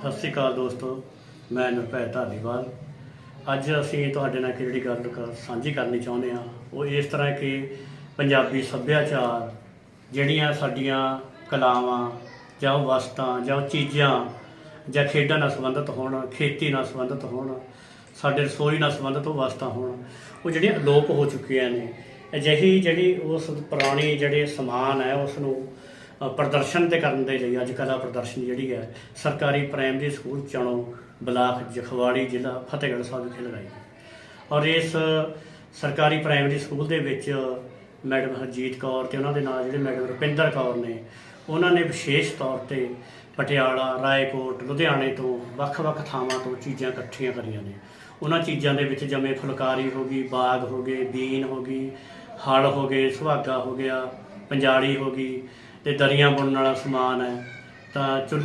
ਸਤਿ ਸ਼੍ਰੀ ਅਕਾਲ ਦੋਸਤੋ, ਮੈਂ ਨਿਰਭੈ ਧਾਲੀਵਾਲ। ਅੱਜ ਅਸੀਂ ਤੁਹਾਡੇ ਨਾਲ ਇੱਕ ਜਿਹੜੀ ਗੱਲ ਕਰ- ਸਾਂਝੀ ਕਰਨੀ ਚਾਹੁੰਦੇ ਹਾਂ, ਉਹ ਇਸ ਤਰ੍ਹਾਂ ਕਿ ਪੰਜਾਬੀ ਸੱਭਿਆਚਾਰ ਜਿਹੜੀਆਂ ਸਾਡੀਆਂ ਕਲਾਵਾਂ ਜਾਂ ਉਹ ਵਸਤਾਂ ਜਾਂ ਉਹ ਚੀਜ਼ਾਂ ਜਾਂ ਖੇਡਾਂ ਨਾਲ ਸੰਬੰਧਿਤ ਹੋਣ, ਖੇਤੀ ਨਾਲ ਸੰਬੰਧਿਤ ਹੋਣ, ਸਾਡੇ ਰਸੋਈ ਨਾਲ ਸੰਬੰਧਿਤ ਉਹ ਵਸਤਾਂ ਹੋਣ, ਉਹ ਜਿਹੜੀਆਂ ਅਲੋਪ ਹੋ ਚੁੱਕੀਆਂ ਨੇ। ਅਜਿਹੀ ਜਿਹੜੀ ਉਸ ਪੁਰਾਣੀ ਜਿਹੜੇ ਸਮਾਨ ਹੈ, ਉਸ ਨੂੰ ਪ੍ਰਦਰਸ਼ਨ ਤੇ ਕਰਨ ਦੇ ਲਈ ਅੱਜ ਕਲਾ ਪ੍ਰਦਰਸ਼ਨ ਜਿਹੜੀ ਹੈ, ਸਰਕਾਰੀ primary school Chano block Jakhwari ਜ਼ਿਲ੍ਹਾ ਫਤਿਹਗੜ੍ਹ ਸਾਹਿਬ ਵਿਖੇ ਲਗਾਈ ਔਰ ਇਸ ਸਰਕਾਰੀ ਪ੍ਰਾਇਮਰੀ ਸਕੂਲ ਦੇ ਵਿੱਚ ਮੈਡਮ ਹਰਜੀਤ ਕੌਰ ਤੇ ਉਹਨਾਂ ਦੇ ਨਾਲ ਜਿਹੜੇ ਮੈਡਮ ਰੁਪਿੰਦਰ ਕੌਰ ਨੇ, ਉਹਨਾਂ ਨੇ ਵਿਸ਼ੇਸ਼ ਤੌਰ ਤੇ ਪਟਿਆਲਾ, ਰਾਏਕੋਟ, ਲੁਧਿਆਣੇ ਤੋਂ ਵੱਖ-ਵੱਖ ਥਾਵਾਂ ਤੋਂ ਚੀਜ਼ਾਂ ਇਕੱਠੀਆਂ ਕਰੀਆਂ ਨੇ। ਉਹਨਾਂ ਚੀਜ਼ਾਂ ਦੇ ਵਿੱਚ ਜਿਵੇਂ ਫੁਲਕਾਰੀ ਹੋ ਗਈ, ਬਾਗ ਹੋ ਗਏ, ਬੀਨ ਹੋ ਗਈ, ਹਲ ਹੋ ਗਏ, ਸੁਹਾਗਾ ਹੋ ਗਿਆ, ਪੰਜਾਲੀ ਹੋ ਗਈ। ਤੇ ਦਰੀਆਂ ਬੁਣਨ ਵਾਲਾ ਸਮਾਨ ਹੈ ਤਾਂ ਚੁੱਲ੍ਹੇ